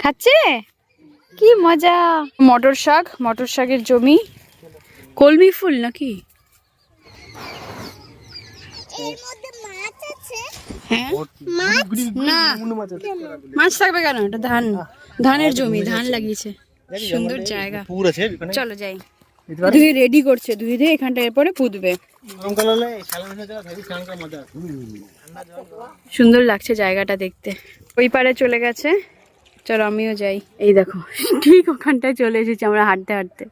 খাচ্ছে? কি মজা। মটর শাক মটর শাকের জমি। কলমি ফুল নাকি? মাছ হ্যাঁ? না। মাছ থাকবে কেন? এটা ধান। ধানের জমি ধান লাগিয়েছে। সুন্দর জায়গা। আছে এখানে। চলো যাই। ধুয়ে রেডি করছে ধুয়ে ধুয়ে এখানটা এরপরে পুঁতবে। জায়গা সুন্দর লাগছে জায়গাটা দেখতে। ওই পারে চলে গেছে। চলো আমিও যাই। এই দেখো ঠিক ওখানটায় চলে এসেছি আমরা হাঁটতে হাঁটতে।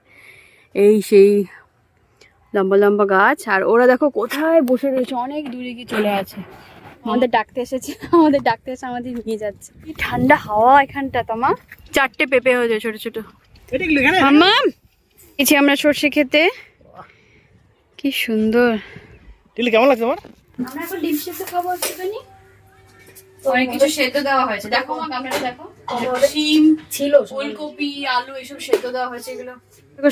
এই সেই লম্বা লম্বা গাছ আর ওরা দেখো কোথায় বসে রয়েছে অনেক দূরে গিয়ে চলে আছে আমাদের ডাকতে এসেছে আমাদের ডাকতে এসে আমাদের নিয়ে যাচ্ছে। কি ঠান্ডা হাওয়া এখানটা তোমা। চারটে পেঁপে হয়েছে ছোট ছোট। এখানে? মাম্মাম গেছি আমরা সর্ষে খেতে। কি সুন্দর। কেমন লাগছে তোমার? আমরা এখন ডিম সেদ্ধ খাব একটুখানি। অনেক কিছু সেদ্ধ দেওয়া হয়েছে। দেখো মা ক্যামেরা দেখো। শিম ছিল ফুলকপি আলু এসব সেদ্ধ দেওয়া হয়েছে এগুলো।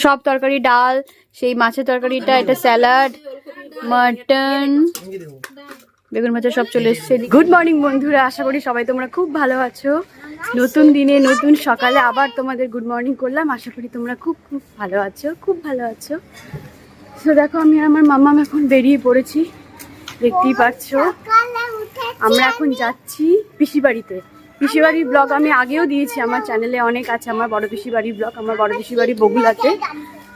সব তরকারি ডাল সেই মাছের তরকারিটা এটা স্যালাড মাটন বেগুন ভাজা সব চলে এসেছে গুড মর্নিং বন্ধুরা আশা করি সবাই তোমরা খুব ভালো আছো। নতুন দিনে নতুন সকালে আবার তোমাদের গুড মর্নিং করলাম। আশা করি তোমরা খুব খুব ভালো আছো খুব ভালো আছো। তো দেখো আমি আর আমার মাম্মাম এখন বেরিয়ে পড়েছি। দেখতেই পাচ্ছ। আমরা এখন যাচ্ছি পিসি বাড়িতে। পিসি বাড়ির ব্লগ আমি আগেও দিয়েছি আমার চ্যানেলে অনেক আছে আমার বড় পিসি বাড়ির ব্লগ আমার বড় পিসি বাড়ি বগুলাতে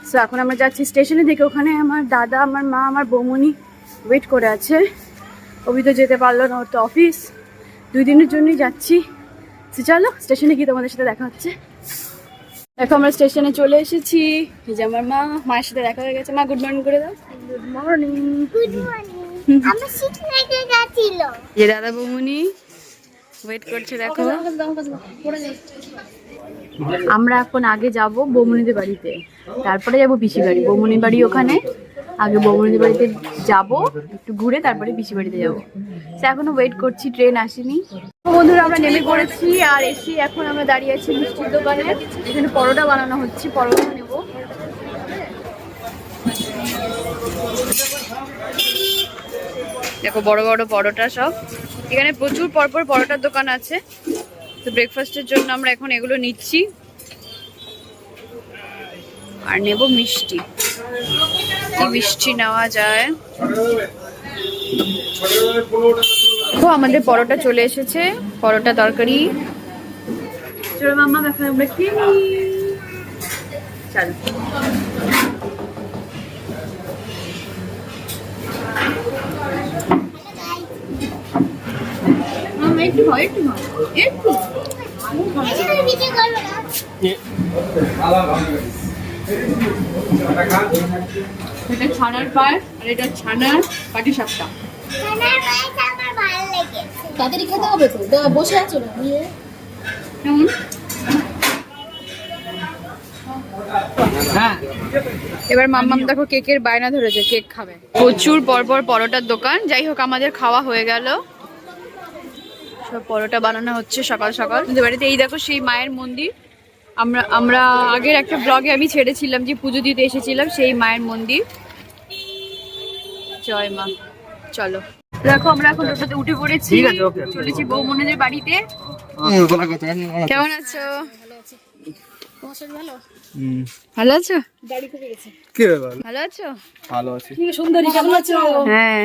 সো এখন আমরা যাচ্ছি স্টেশনে দেখে ওখানে আমার দাদা আমার মা আমার বৌমনি ওয়েট করে আছে। অভি তো যেতে পারল না ওর তো অফিস দুই দিনের জন্যই যাচ্ছি। তো চলো স্টেশনে গিয়ে তোমাদের সাথে দেখা হচ্ছে। দেখো আমরা স্টেশনে চলে এসেছি। এই যে আমার মা মায়ের সাথে দেখা হয়ে গেছে। মা গুড মর্নিং করে দাও। গুড মর্নিং গুড মর্নিং দাদা বৌমনি ওয়েট করছে আমরা এখন আগে যাব বৌমনিদের বাড়িতে। তারপরে যাব পিসি বাড়ি। বৌমনির বাড়ি ওখানে। আগে বৌমনিদের বাড়িতে যাব, একটু ঘুরে তারপরে পিসি বাড়িতে যাব। সে এখনও ওয়েট করছি ট্রেন আসেনি। বন্ধুরা, আমরা নেমে পড়েছি আর এসে এখন আমরা দাঁড়িয়ে আছি মিষ্টির দোকানে। এখানে পরোটা বানানো হচ্ছে, পরোটা নেব। দেখো বড় বড় পরোটা সব। এখানে প্রচুর পরপর পরোটার দোকান আছে। তো ব্রেকফাস্টের জন্য আমরা এখন এগুলো নিচ্ছি। আর নেব মিষ্টি। কি মিষ্টি নেওয়া যায়। তো আমাদের পরোটা চলে এসেছে। পরোটা তরকারি। চলো মাম্মা এখন আমরা খেয়ে। চলো। একটু হয় একটু হয়। একটু। এটা ছানার পায়েস আর এটা ছানার পাটি সাপটা। তাড়াতাড়ি খেতে হবে তো? বসে আছো না? কেমন? হ্যাঁ। এবার মাম্মাম দেখো কেকের বায়না ধরেছে কেক খাবে। প্রচুর পরপর পরোটার দোকান। যাই হোক আমাদের খাওয়া হয়ে গেল। সব পরোটা বানানো হচ্ছে সকাল সকাল। আমাদের বাড়িতে এই দেখো সেই মায়ের মন্দির। আমরা আমরা আগের একটা ব্লগে আমি ছেড়েছিলাম যে পুজো দিতে এসেছিলাম সেই মায়ের মন্দির। জয় মা। চলো। দেখো আমরা এখন টোটোতে উঠে পড়েছি। ঠিক আছে, okay. চলেছি বৌমনের বাড়িতে। কেমন আছো? ভালো? ভালো আছো? কি ভালো? আছো? ভালো আছি। সুন্দরী কেমন আছো? হ্যাঁ।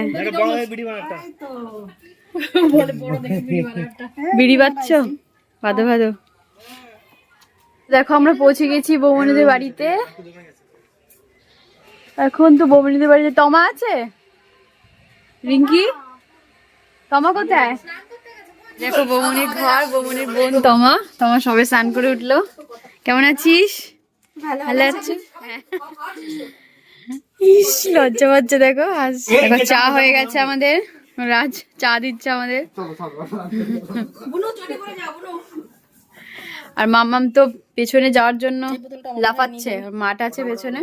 বড় হয়ে বিড়ি বাচ্চ? ভাদো ভাদো। দেখো আমরা পৌঁছে গেছি বৌমনিদের বাড়িতে। এখন তো বৌমনিদের বাড়িতে তমা আছে? রিঙ্কি? তমা কোথায়? দেখো বৌমনির ঘর বৌমনির বোন তমা। তমা সবে স্নান করে উঠল। কেমন আছিস? ভালো আছিস? হ্যাঁ। ইস লজ্জা পাচ্ছে দেখো। আজ দেখো চা হয়ে গেছে আমাদের। রাজ চা দিচ্ছে আমাদের। আর মাম্মাম তো পেছনে যাওয়ার জন্য লাফাচ্ছে মাঠ আছে পেছনে।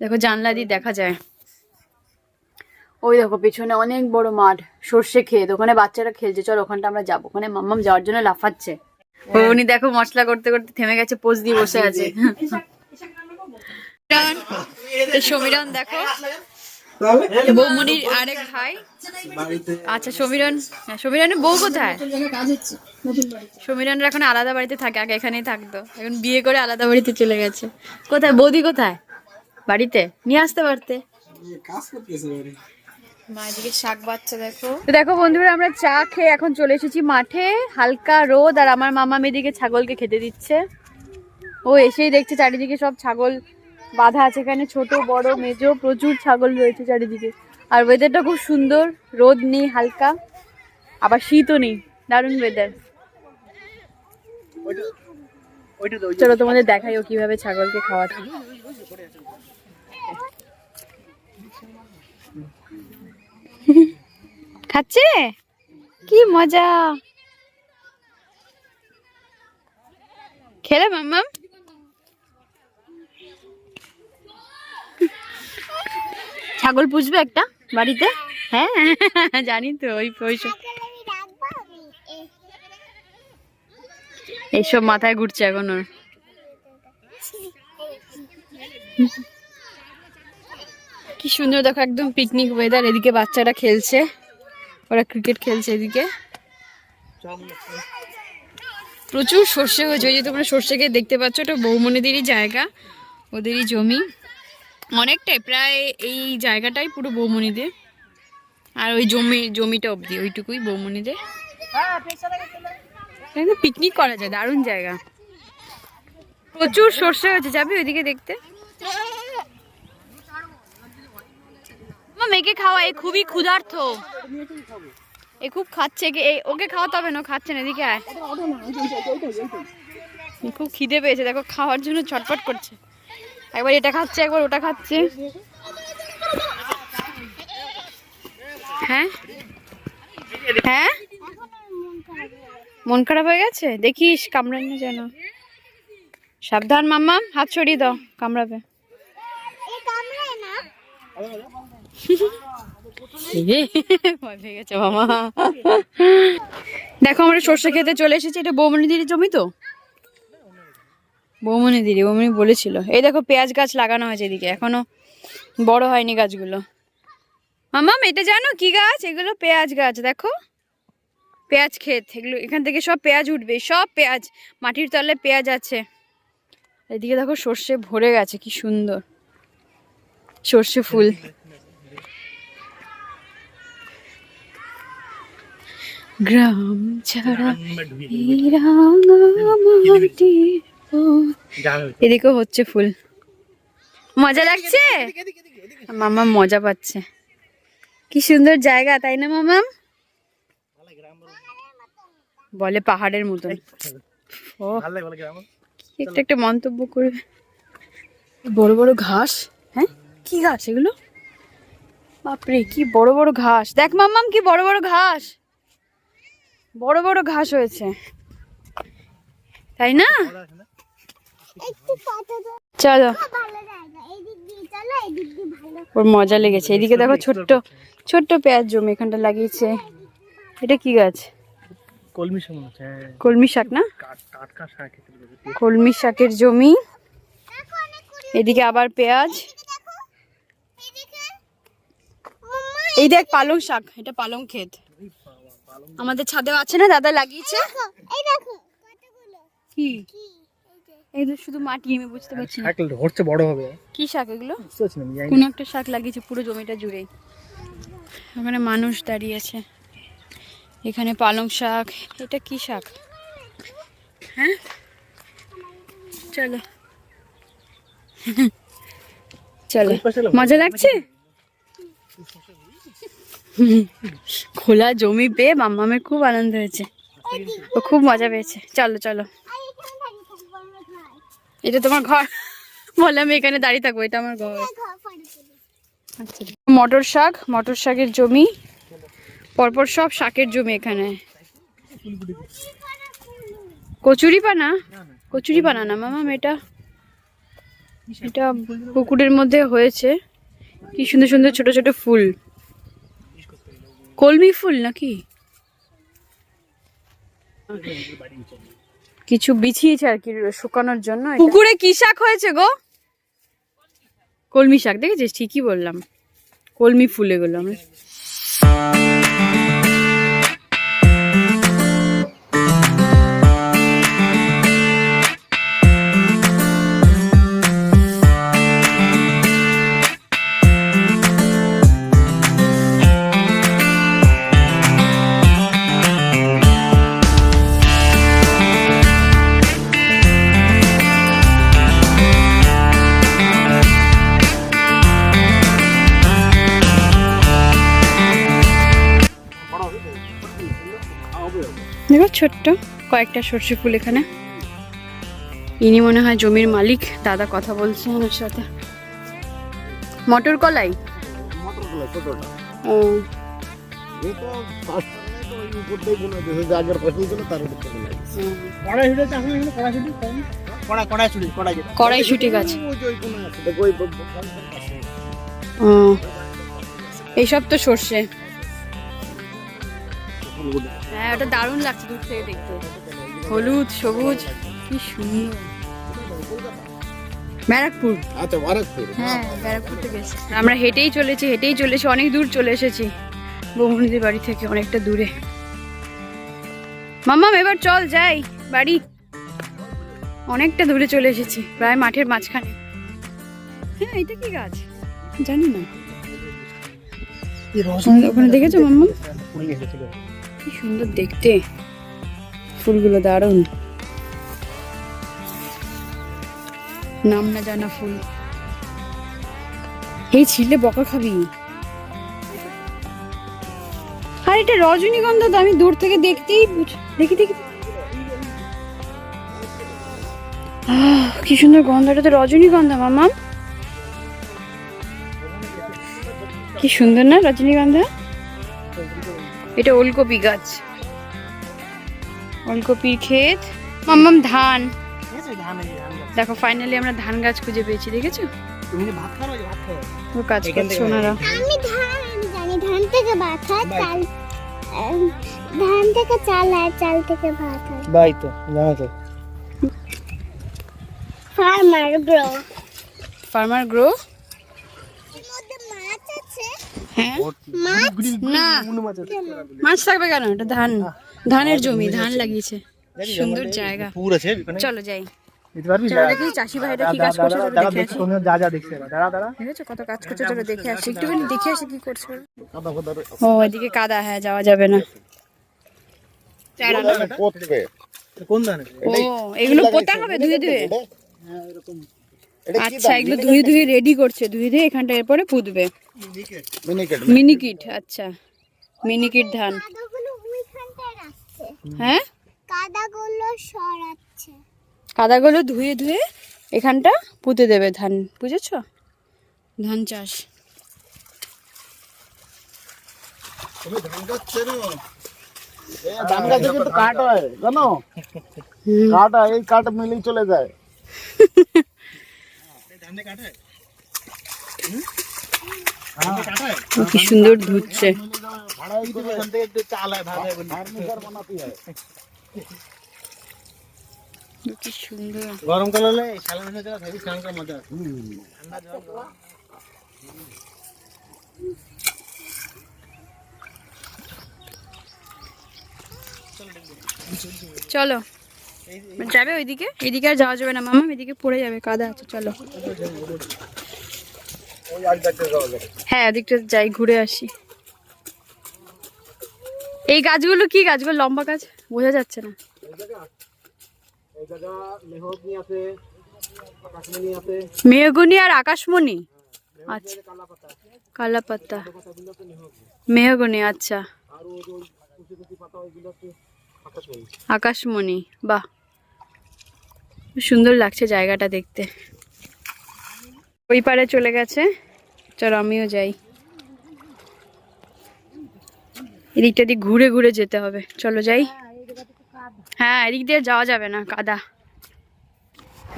দেখো জানলা দিয়ে দেখা যায়। ওই দেখো পেছনে অনেক বড় মাঠ সর্ষে ক্ষেত ওখানে বাচ্চারা খেলছে। চল ওখানটা আমরা যাব। ওখানে মাম্মাম যাওয়ার জন্য লাফাচ্ছে। ও উনি দেখো মশলা করতে করতে থেমে গেছে পোজ দিয়ে বসে আছে। সমীরন দেখো। বৌমনির আরেক ভাই? আচ্ছা সমীরন হ্যাঁ, সমীরনের বউ কোথায়? জায়গায় কাজ হচ্ছে নতুন বাড়িতে। সমীরনরা এখন আলাদা বাড়িতে থাকে আগে এখানেই থাকতো। এখন বিয়ে করে আলাদা বাড়িতে চলে গেছে। কোথায়? বৌদি কোথায়? বাড়িতে? নিয়ে আসতে পারতে? মা শাক বাচ্চা দেখো। বন্ধুরা আমরা চা খেয়ে এখন চলে এসেছি মাঠে। হালকা রোদ আর আমার মামা মেদিকে ছাগলকে খেতে দিচ্ছে। ও এসেই দেখছে চারিদিকে সব ছাগল বাঁধা আছে। এখানে ছোট, বড়, মেজো, প্রচুর ছাগল রয়েছে চারিদিকে। আর ওয়েদারটা খুব সুন্দর, রোদ নেই হালকা, আবার শীতও নেই, দারুণ ওয়েদার চলো তোমাদের দেখাই ও কীভাবে ছাগলকে খাওয়াচ্ছে খাচ্ছে? কি মজা। খেলে মাম্মাম? ছাগল পুষবে একটা বাড়িতে? হ্যাঁ জানি তো, ওই এ- এইসব মাথায় ঘুরছে এখন ওর। কি সুন্দর, দেখো একদম পিকনিক ওয়েদার এদিকে বাচ্চারা খেলছে। ওরা ক্রিকেট খেলছে এদিকে। প্রচুর সর্ষে হয়েছে, ওই যে তোমরা সর্ষেকে দেখতে পাচ্ছ ওটা বৌমনিদেরই জায়গা, ওদেরই জমি। অনেকটাই, প্রায় এই জায়গাটাই পুরো বৌমনিদের। আর ওই জমি, জমিটা অবধি, ওইটুকুই বৌমনিদের। পিকনিক করা যায়, দারুণ জায়গা। প্রচুর সর্ষে হয়েছে, যাবি ওইদিকে দেখতে? মেয়েকে খাওয়া, এ খুবই ক্ষুধার্থ এ খুব খাচ্ছে ওকে খাওয়াতে হবে না খাচ্ছে না, এদিকে আয়। খুব খিদে পেয়েছে, দেখো, খাওয়ার জন্য ছটফট করছে। একবার এটা খাচ্ছে, একবার ওটা খাচ্ছে। হ্যাঁ? হ্যাঁ? মন খারাপ হয়ে গেছে? দেখিস কামড়ান যেন। সাবধান মাম্মা হাত ছড়িয়ে দাও, কামড়াবে। দেখো আমরা সর্ষে খেতে চলে এসেছি, এটা বৌমনি দিদির জমি তো? বৌমনি দিদি বৌমনি বলেছিল। এই দেখো পেঁয়াজ গাছ লাগানো হয়েছে এদিকে এখনও বড় হয়নি গাছগুলো। মামাম এটা জানো কি গাছ? এগুলো পেঁয়াজ গাছ দেখো। পেঁয়াজ ক্ষেত এগুলো এখান থেকে সব পেঁয়াজ উঠবে সব পেঁয়াজ মাটির তলে পেঁয়াজ আছে। এদিকে দেখো সর্ষে ভরে গেছে কি সুন্দর। সর্ষে ফুল। গ্রাম ছাড়া এদিকেও হচ্ছে ফুল। মজা লাগছে? মামা মজা পাচ্ছে। কি সুন্দর জায়গা তাই না মামাম বলে পাহাড়ের মতন। ও ভালো লাগে ভালো গ্রাম কি একটা একটা মন্তব্য করবে। বড় বড় ঘাস হ্যাঁ? কি ঘাস এগুলো? বাপরে কি বড় বড় ঘাস। দেখ মাম্মাম কি বড় বড় ঘাস। বড় বড় ঘাস হয়েছে। তাই না? চলো। ওর মজা লেগেছে। এদিকে দেখো ছোট্ট ছোট্ট পেঁয়াজ জমি এখানটা লাগিয়েছে। এটা কি গাছ? কলমি শাক হ্যাঁ। কলমি শাক না। কলমি শাকের জমি। এদিকে আবার পেঁয়াজ। এই দেখ পালং শাক এটা পালং ক্ষেত। আমাদের ছাদেও আছে না দাদা লাগিয়েছে? দেখো এই দেখো কতগুলো? কি? তো শুধু মাটি আমি বুঝতে পারছি না। শাক ধরছে বড় হবে। কি শাক এগুলো? কোন একটা শাক লাগিয়েছে পুরো জমিটা জুড়েই ওখানে মানুষ দাঁড়িয়ে আছে। এখানে পালং শাক এটা কি শাক? হ্যাঁ? চলো। চলো। মজা লাগছে? খোলা জমি পেয়ে মাম্মামের খুব আনন্দ হয়েছে। ও খুব মজা পেয়েছে। চলো চলো আর এখানে দাঁড়িয়ে থাকব আমরা ঘর এটা তোমার ঘর। বলে আমি এখানে দাঁড়িয়ে থাকব, এটা আমার ঘর। আচ্ছা মটর শাক, মটর শাকের জমি, পরপর সব শাকের জমি এখানে। কচুরি পানা? কচুরি পানা না মামা এটা এটা পুকুরের মধ্যে হয়েছে। কি সুন্দর সুন্দর ছোট ছোট ফুল। কলমি ফুল নাকি? কিছু বিছিয়েছে আর কি শুকানোর জন্য। পুকুরে কি শাক হয়েছে গো? কলমি শাক দেখেছিস? ঠিকই বললাম। কলমি ফুল এগুলো আমরা দেখো ছোট্ট কয়েকটা সর্ষে ফুল এখানে। ইনি মনে হয় জমির মালিক দাদা কথা বলছে ওনার সাথে। মটর কলাই? ও। কড়াইশুটি গাছ। এইসব তো সর্ষে। হ্যাঁ ওটা দারুণ লাগছে দূর থেকে দেখতে। হলুদ সবুজ কি সুন্দর। ব্যারাকপুর। আচ্ছা হ্যাঁ ব্যারাকপুর থেকে এসেছি। আমরা হেঁটেই চলেছি হেঁটেই চলেছি অনেক দূর চলে এসেছি। বৌমনিদের বাড়ি থেকে অনেকটা দূরে। মাম্মাম এবার চল যাই বাড়ি। অনেকটা দূরে চলে এসেছি প্রায় মাঠের মাঝখানে। হ্যাঁ এটা কি গাছ? জানি না। ওখানে- ওখানে দেখেছ মাম্মা কি সুন্দর দেখতে। ফুলগুলো দারুণ। নাম না জানা ফুল। এই ছিলে বকা খাবি। আর এটা রজনীগন্ধা তো আমি দূর থেকে দেখতেই দেখি দেখি। কি সুন্দর গন্ধটা তো রজনীগন্ধা, মামা। কি সুন্দর না রজনীগন্ধা? এটা ওলকপি গাছ। ওলকপির ক্ষেত। মাম্মাম ধান। দেখো ফাইনালি আমরা ধান গাছ খুঁজে পেয়েছি দেখেছ? কাজ করছে ওনারা। আমি ধান জানি ধান থেকে ভাত হয় চাল ধান থেকে চাল হয় চাল থেকে ভাত হয়। বাই তো জানো তো। ফার্মার গ্রো ফার্মার গ্রো এর মধ্যে মাছ আছে হ্যাঁ? না। মাছ থাকবে কেন? এটা ধান। ধানের জমি ধান লাগিয়েছে। সুন্দর জায়গা। চলো যাই। দেখি চাষি ভাইরা কি কাজ করছে দেখে আসি। যা যা দেখছে এবার। দাঁড়া দাঁড়া। দেখেছ কত কাজ করছে চলো দেখে আসি। একটুখানি দেখে আসি কি করছে। ও এদিকে কাদা হ্যাঁ যাওয়া যাবে না। কোন ধান? ও এগুলো পোতা হবে ধুয়ে ধুয়ে? কি আচ্ছা এগুলো ধুয়ে ধুয়ে রেডি করছে ধুয়ে ধুয়ে এখানটা এরপরে পুঁতবে। মিনিকেট মিনিকিট আচ্ছা। মিনিকিট ধান। হ্যাঁ? কাদাগুলো সরাচ্ছে। কাদাগুলো ধুয়ে ধুয়ে এখানটা পুঁতে দেবে ধান বুঝেছ? ধান চাষ। তুমি ধান গাছ গাছে কিন্তু কাঠ হয় জানো? হয় এই কাঠ মিলেই চলে যায়। কাটে কি সুন্দর ধুচ্ছে। গরমকাল হলে মজা চলো। যাবে ওইদিকে? এদিকে আর যাওয়া যাবে না, মামা। এদিকে পড়ে যাবে, কাদা আছে, চলো। হ্যাঁ ওদিকটা যাই, ঘুরে আসি। এই গাছগুলো কি গাছগুলো লম্বা গাছ? বোঝা যাচ্ছে না। মেহগনি আর আকাশমণি? আচ্ছা। কালা পাতা মেহগুনি আচ্ছা। আকাশমণি, বাহ। সুন্দর লাগছে জায়গাটা দেখতে। ওই পারে চলে গেছে। চলো আমিও যাই। এদিকটা দিয়ে ঘুরে ঘুরে যেতে হবে। চলো যাই। হ্যাঁ এদিক দিয়ে যাওয়া যাবে না, কাদা।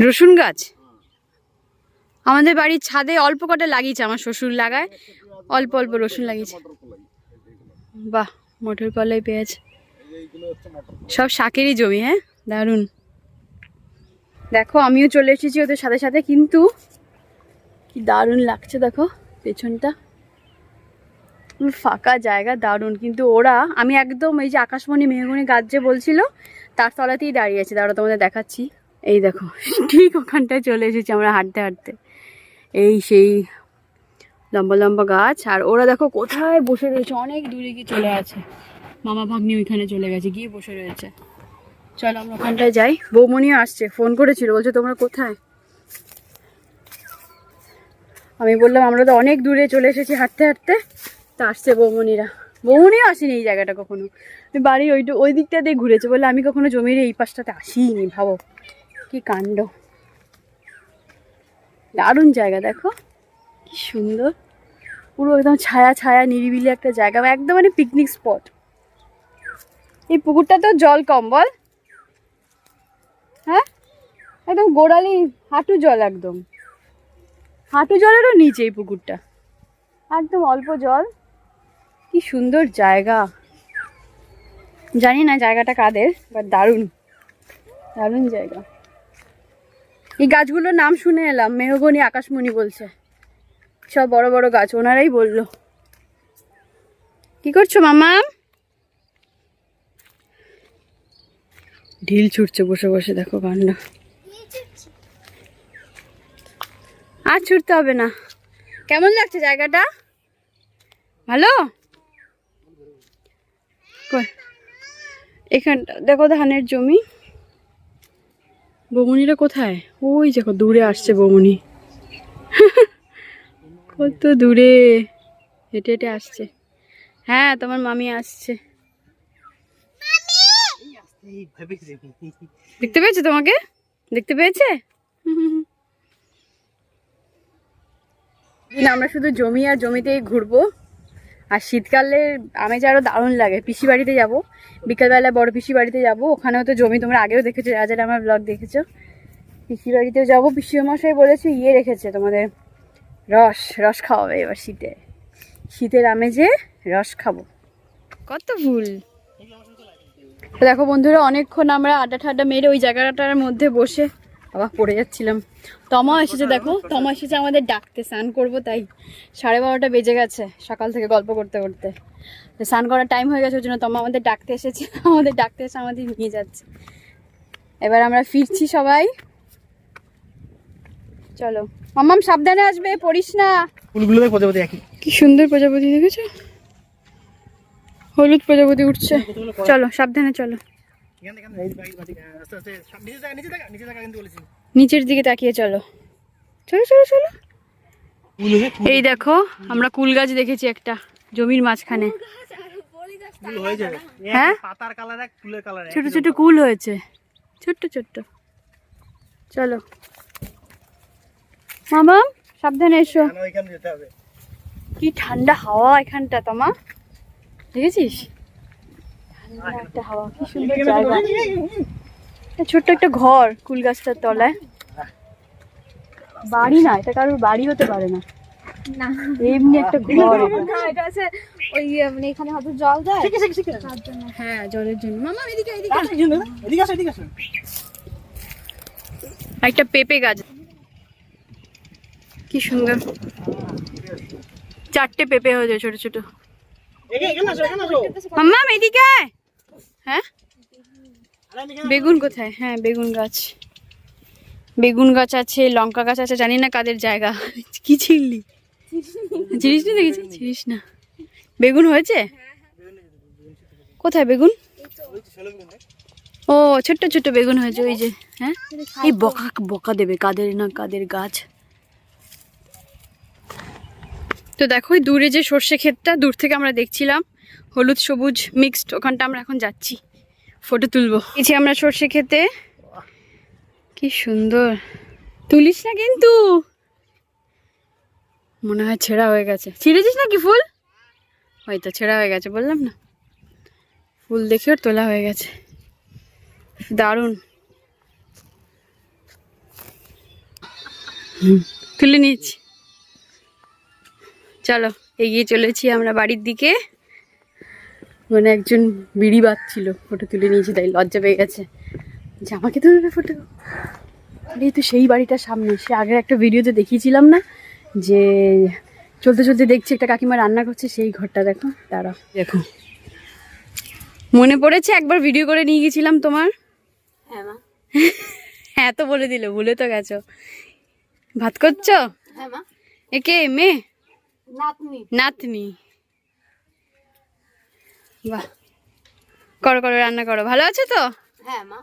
রসুন গাছ? আমাদের বাড়ির ছাদে অল্প কটা লাগিয়েছে আমার শ্বশুর লাগায়। অল্প অল্প রসুন লাগিয়েছে। বাহ, মটর কলাই পেঁয়াজ। সব শাকেরই জমি হ্যাঁ? দারুণ। দেখো, আমিও চলে এসেছি ওদের সাথে সাথে, কিন্তু কি দারুণ লাগছে, দেখো, পেছনটা। ফাঁকা জায়গা, দারুণ। কিন্তু ওরা, আমি একদম এই যে আকাশমণি মেহগুনি গাছ যে বলছিল, তার তলাতেই দাঁড়িয়ে আছে। দাঁড়া তোমাদের দেখাচ্ছি। এই দেখো, ঠিক ওখানটায় চলে এসেছি আমরা হাঁটতে হাঁটতে। এই সেই লম্বা লম্বা গাছ। আর ওরা দেখো কোথায় বসে রয়েছে, অনেক দূরে গিয়ে চলে আছে মামা ভাগ্নি ওইখানে চলে গেছে, গিয়ে বসে রয়েছে। চলো আমরা ওখানটায় যাই। বৌমনিও আসছে, ফোন করেছিল, বলছে, তোমরা কোথায়? আমি বললাম, আমরা তো অনেক দূরে চলে এসেছি হাঁটতে হাঁটতে। তা আসছে বৌমনিরা। বৌমনিও আসেনি এই জায়গাটা কখনো। আমি বাড়ি ওই ওই দিকটা দিয়ে ঘুরেছে। বলে আমি কখনো জমির এই পাশটাতে আসিনি, ভাবো। কি কাণ্ড। দারুণ জায়গা, দেখো। কি সুন্দর। পুরো একদম ছায়া ছায়া, নিরিবিলি একটা জায়গা, একদম মানে পিকনিক স্পট এই পুকুরটা তো জল কম, বল। হ্যাঁ? একদম গোড়ালি হাঁটু জল একদম। হাঁটু জলেরও নিচে এই পুকুরটা। একদম অল্প জল। কি সুন্দর জায়গা। জানি না জায়গাটা কাদের বাট দারুণ। দারুণ জায়গা। এই গাছগুলোর নাম শুনে এলাম, মেহগনি আকাশমণি বলছে। সব বড় বড় গাছ, ওনারাই বলল। কি করছ, মামা? ঢিল ছুটছে, বসে বসে, দেখো কান্ড আর ছুটতে হবে না। কেমন লাগছে জায়গাটা? ভালো? এখানটা, দেখো ধানের জমি। বমুনিরা কোথায়? ওই দেখো, দূরে আসছে বমুনি। কত দূরে। হেঁটে হেঁটে আসছে। হ্যাঁ তোমার মামি আসছে। দেখতে পেয়েছে তোমাকে? দেখতে পেয়েছে? দিন আমরা শুধু জমি আর জমিতেই ঘুরবো। আর শীতকালে আমেজ আরও দারুণ লাগে। পিসি বাড়িতে যাব। বিকালবেলা বড় পিসি বাড়িতে যাব। ওখানেও তো জমি তোমরা আগেও দেখেছ যারা যারা আমার ব্লগ দেখেছ। পিসি বাড়িতেও যাব। পিসি মশাই বলেছে ইয়ে রেখেছে তোমাদের। রস রস খাওয়াবে এবার শীতে। শীতের আমেজে রস খাব। কত ফুল তো দেখো বন্ধুরা অনেকক্ষণ আমরা আড্ডা ঠাড্ডা মেরে ওই জায়গাটার মধ্যে বসে আবার পড়ে যাচ্ছিলাম। তমা এসেছে দেখো তমা এসেছে আমাদের ডাকতে স্নান করব তাই। সাড়ে বারোটা বেজে গেছে সকাল থেকে গল্প করতে করতে। তো স্নান করার টাইম হয়ে গেছে ওই জন্য তমা আমাদের ডাকতে এসেছে আমাদের ডাকতে এসে আমাদের নিয়ে যাচ্ছে। এবার আমরা ফিরছি সবাই। চলো। মাম্মাম সাবধানে আসবে পড়িস না। ফুলগুলো পদে একই। কি সুন্দর প্রজাপতি দেখেছ? হলুদ প্রজাপতি উঠছে। চলো, সাবধানে চলো। নিচের দিকে তাকিয়ে চলো। চলো চলো চলো। এই দেখো, আমরা কুল গাছ দেখেছি একটা, জমির মাঝখানে। হয়ে? ছোট ছোট কুল হয়েছে। ছোট্ট ছোট্ট। চলো। মামা সাবধানে এসো। কি ঠান্ডা হাওয়া এখানটা, তোমা। দেখেছিস? একটা হাওয়া কি সুন্দর জায়গা। ছোট্ট একটা ঘর কুল গাছটার তলায়। বাড়ি না এটা কারোর বাড়ি হতে পারে না। না। এমনি একটা ঘর। এটা। আছে ওই মানে এখানে হয়তো জল দেয় হ্যাঁ জলের জন্য। মামা এদিকে এদিকে। এদিকে আসো, এদিকে আসো। একটা পেঁপে গাছ। কি সুন্দর। চারটে পেঁপে হয়েছে ছোট ছোট। মাম্মা, এদিকে হ্যাঁ? বেগুন কোথায়? হ্যাঁ বেগুন গাছ। বেগুন গাছ আছে, লঙ্কা গাছ আছে, জানি না কাদের জায়গা। কি ছিললি ছিড়িস না দেখেছি? না। বেগুন হয়েছে? কোথায় বেগুন? ও, ছোট্ট ছোট্ট বেগুন হয়েছে, ওই যে হ্যাঁ? এই বকা বকা দেবে, কাদের না কাদের গাছ। তো দেখো দূরে যে সর্ষে ক্ষেতটা, দূর থেকে আমরা দেখছিলাম, হলুদ সবুজ মিক্সড ওখানটা আমরা এখন যাচ্ছি ফটো তুলবো। যে আমরা সর্ষে খেতে কি সুন্দর। তুলিস না কিন্তু। মনে হয় ছেঁড়া হয়ে গেছে। ছিঁড়েছিস নাকি ফুল? হয়তো ছেঁড়া হয়ে গেছে, বললাম না। ফুল দেখে ওর তোলা হয়ে গেছে। দারুণ। তুলে নিয়েছি চলো এগিয়ে চলেছি আমরা বাড়ির দিকে। মানে একজন বিড়ি বাঁধছিল ফটো তুলে নিয়েছি তাই লজ্জা পেয়ে গেছে। যে আমাকে তুলবে ফটো। এই তো সেই বাড়িটার সামনে। সে আগের একটা ভিডিওতে দেখিয়েছিলাম না যে চলতে চলতে দেখছি একটা কাকিমা রান্না করছে সেই ঘরটা দেখো দাঁড়াও দেখো। মনে পড়েছে একবার ভিডিও করে নিয়ে গেছিলাম তোমার? হ্যাঁ মা। হ্যাঁ তো বলে দিল ভুলে তো গেছো। ভাত করছ? হ্যাঁ মা। একে মেয়ে? নাতনি। নাতনি। বাহ। করো করো রান্না করো। ভালো আছো তো? হ্যাঁ মা।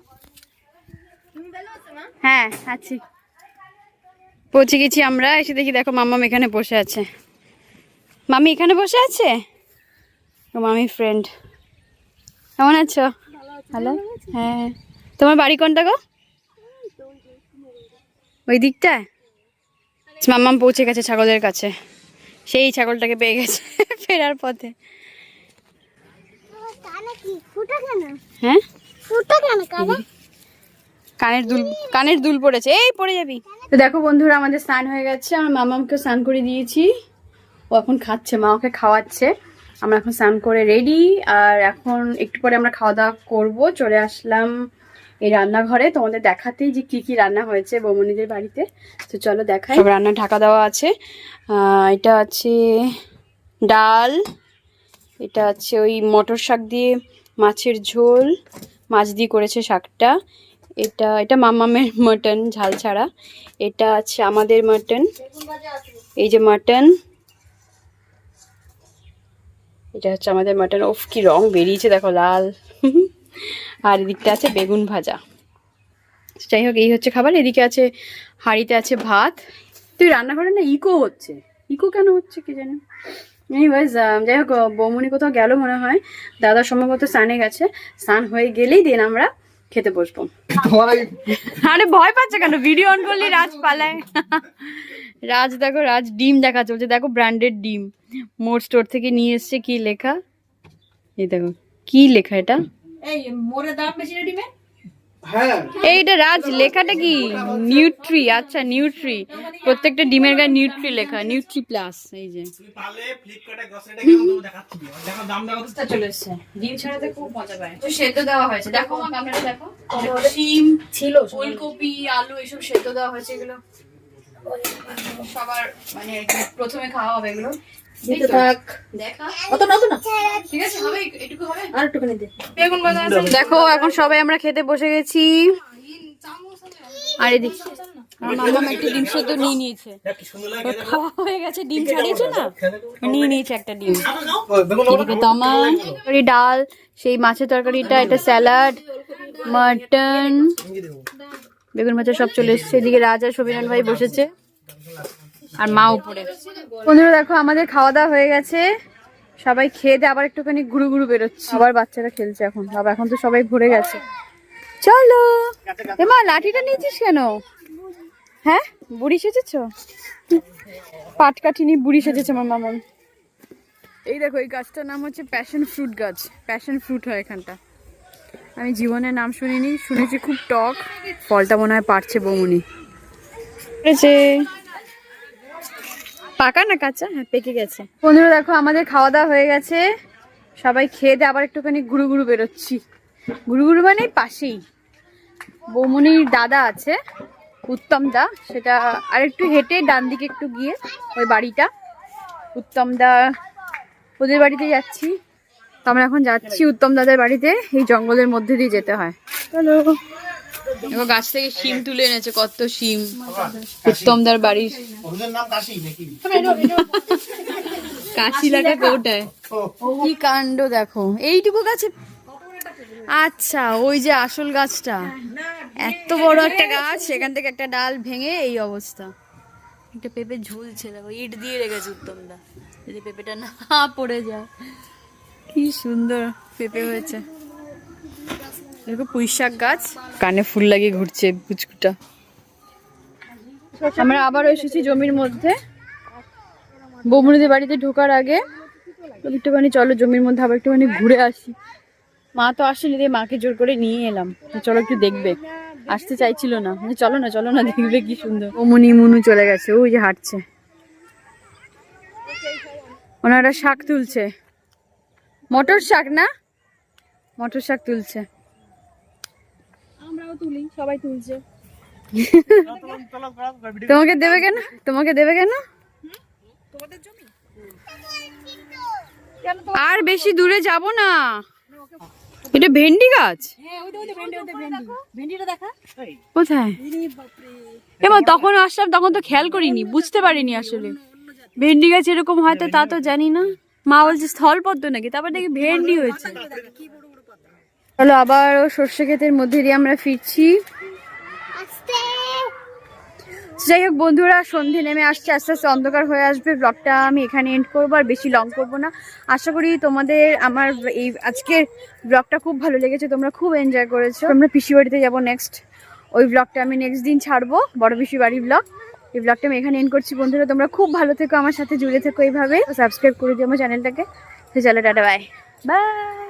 হ্যাঁ আছি। পৌঁছে গেছি আমরা। এসে দেখি দেখো মাম্মাম এখানে বসে আছে। মামি এখানে বসে আছে? ও মামি ফ্রেন্ড কেমন আছো? ভালো? হ্যাঁ। তোমার বাড়ি কোনটা গো? ওই দিকটায়? মাম্মাম পৌঁছে গেছে ছাগলের কাছে। সেই ছাগলটাকে পেয়ে গেছে ফেরার পথে। হ্যাঁ? কানের দুল কানের দুল পড়েছে। এই, পড়ে যাবি। তো দেখো বন্ধুরা, আমাদের স্নান হয়ে গেছে। আমার মামামকে স্নান করে দিয়েছি। ও এখন খাচ্ছে, মা ওকে খাওয়াচ্ছে। আমরা এখন স্নান করে রেডি। আর এখন একটু পরে আমরা খাওয়া দাওয়া করব। চলে আসলাম এই রান্নাঘরে তোমাদের দেখাতেই যে কি কি রান্না হয়েছে বৌমনিদের বাড়িতে। তো চলো দেখাই। রান্না ঢাকা দেওয়া আছে। এটা আছে ডাল, এটা আছে ওই মটর শাক দিয়ে মাছের ঝোল, মাছ দিয়ে করেছে শাকটা। এটা এটা মামামের মাটন, ঝাল ছাড়া। এটা আছে আমাদের মাটন। এই যে মাটন। এটা হচ্ছে আমাদের মাটন। ওফ, কি রং বেরিয়েছে, দেখো লাল। আর এদিকটা আছে বেগুন ভাজা। যাই হোক এই হচ্ছে খাবার এদিকে আছে হাঁড়িতে আছে ভাত। তুই রান্নাঘরে না ইকো হচ্ছে? ইকো কেন হচ্ছে কি জানি? এনিওয়েজ যাই হোক বৌমনি কোথাও গেল মনে হয়। দাদা সম্ভবত স্নানে গেছে। স্নান হয়ে গেলেই দিন আমরা খেতে বসবো। আরে ভয় পাচ্ছে কেন? ভিডিও অন করলে রাজ পালায়। রাজ দেখো রাজ ডিম দেখা চলছে। দেখো ব্র্যান্ডেড ডিম। মোর স্টোর থেকে নিয়ে এসছে কি লেখা? এই দেখো কি লেখা এটা? এই মোরে দাম বেশি রেডি মে হ্যাঁ। এইটা রাজ লেখাটা কি? নিউট্রি আচ্ছা নিউট্রি প্রত্যেকটা ডিমের গায়ে নিউট্রি লেখা নিউট্রি প্লাস এই যে। চলে এসছে। ডিম ছাড়াতে খুব মজা পায়। তো সেদ্ধ দেওয়া হয়েছে। দেখো দেখো। শিম ছিল ফুলকপি আলু এসব সেদ্ধ দেওয়া হয়েছে এগুলো। সবার মানে প্রথমে খাওয়া হবে এগুলো। থাক। দেখা। অত না অত না। ঠিক আছে হবে এটুকু হবে? আর একটুখানি দে। বেগুন ভাজা আছে। দেখো এখন সবাই আমরা খেতে বসে গেছি। আর এদিকে। আমার মামা একটা ডিম সেদ্ধ নিয়ে নিয়েছে। খাওয়া হয়ে গেছে ডিম ছাড়িয়েছে না? নিয়ে নিয়েছে একটা ডিম। ওই এদিকে তমা ডাল সেই মাছের তরকারিটা এটা স্যালাড মাটন। বেগুন ভাজা সব চলে এসেছে। এদিকে রাজা সবিনান ভাই বসেছে। আর মা উপরে। বন্ধুরা দেখো, আমাদের খাওয়া দাওয়া হয়ে গেছে। সবাই খেয়ে দিয়ে আবার একটুখানি ঘুরু ঘুরু বেরোচ্ছে। আবার বাচ্চারা খেলছে এখন। বাবা, এখন তো সবাই ভরে গেছে। চলো! এমা লাঠিটা নিয়েছিস কেন? হ্যাঁ? বুড়ি সেজেছ? পাট কাঠিনি বুড়ি সেজেছে আমার মামন এই দেখো, এই গাছটার নাম হচ্ছে প্যাশন ফ্রুট গাছ। প্যাশন ফ্রুট হয় এখানটা। আমি জীবনে নাম শুনিনি, শুনেছি খুব টক। ফলটা মনে হয় পারছে বৌমনি। পাকা না কাঁচা? হ্যাঁ পেকে গেছে। বন্ধুরা দেখো আমাদের খাওয়া দাওয়া হয়ে গেছে। সবাই খেয়ে দিয়ে আবার একটুখানি ঘুরু ঘুরু বেরোচ্ছি। ঘুরু ঘুরু মানে পাশেই। বৌমনির দাদা আছে উত্তম দা। সেটা আর একটু হেঁটে ডান দিকে একটু গিয়ে ওই বাড়িটা। উত্তম দা ওদের বাড়িতে যাচ্ছি। তো আমরা এখন যাচ্ছি উত্তম দাদার বাড়িতে। এই জঙ্গলের মধ্যে দিয়ে যেতে হয়। চলো দেখো গাছ থেকে শিম তুলে এনেছে কত শিম। উত্তমদার বাড়ির। কাশি কাশি লাগা কোটায় কি কাণ্ড দেখো। এইটুকু গাছে আচ্ছা ওই যে আসল গাছটা। এত বড় একটা গাছ সেখান থেকে একটা ডাল ভেঙে এই অবস্থা। একটা পেঁপে ঝুলছে দেখো ইট দিয়ে রেখেছে উত্তমদা। যদি পেঁপেটা না পড়ে যায়। কি সুন্দর পেঁপে হয়েছে। দেখো পুঁই শাক গাছ। কানে ফুল লাগিয়ে ঘুরছে পুচকুটা। আমরা আবারও এসেছি জমির মধ্যে। বৌমনিদের বাড়িতে ঢোকার আগে। একটুখানি চলো জমির মধ্যে আবার একটুখানি ঘুরে আসি। মা তো আসেনি দিয়ে মাকে জোর করে নিয়ে এলাম। চলো একটু দেখবে। আসতে চাইছিল না। মানে চলো না চলো না দেখবে কি সুন্দর। অমনি মুনু চলে গেছে ওই যে হাঁটছে। ওনারা শাক তুলছে। মটর শাক না? মটর শাক তুলছে। আমরাও তুলি সবাই তুলছে। তোমাকে দেবে কেন? তোমাকে দেবে কেন? তোমাদের জমি? আর বেশি দূরে যাব না। এটা ভেন্ডি গাছ? হ্যাঁ ওই তো ওই তো ভেন্ডি ওই তো ভেন্ডি। ভেন্ডিটা দেখা? কোথায়? এবার তখন আসলাম তখন তো খেয়াল করিনি বুঝতে পারিনি আসলে। ভেন্ডি গাছ এরকম হয়তো তা তো জানি না। মা বলছে স্থলপদ্ম নাকি তারপর দেখি ভেন্ডি হয়েছে। চলো আবার ও সর্ষে ক্ষেতের মধ্যে দিয়ে আমরা ফিরছি। যাই হোক বন্ধুরা সন্ধে নেমে আসছে আস্তে আস্তে অন্ধকার হয়ে আসবে। ব্লগটা আমি এখানে এন্ড করব আর বেশি লং করব না। আশা করি তোমাদের আমার এই আজকের ব্লগটা খুব ভালো লেগেছে তোমরা খুব এনজয় করেছ। আমরা পিসি বাড়িতে যাব নেক্সট ওই ব্লগটা আমি নেক্সট দিন ছাড়বো বড় পিসি বাড়ি ব্লগ এই ব্লগটা আমি এখানে এন্ড করছি। বন্ধুরা তোমরা খুব ভালো থেকো আমার সাথে জুড়ে থেকো এইভাবে। সাবস্ক্রাইব করে দিও আমার চ্যানেলটাকে তো চলো টাটা বাই বাই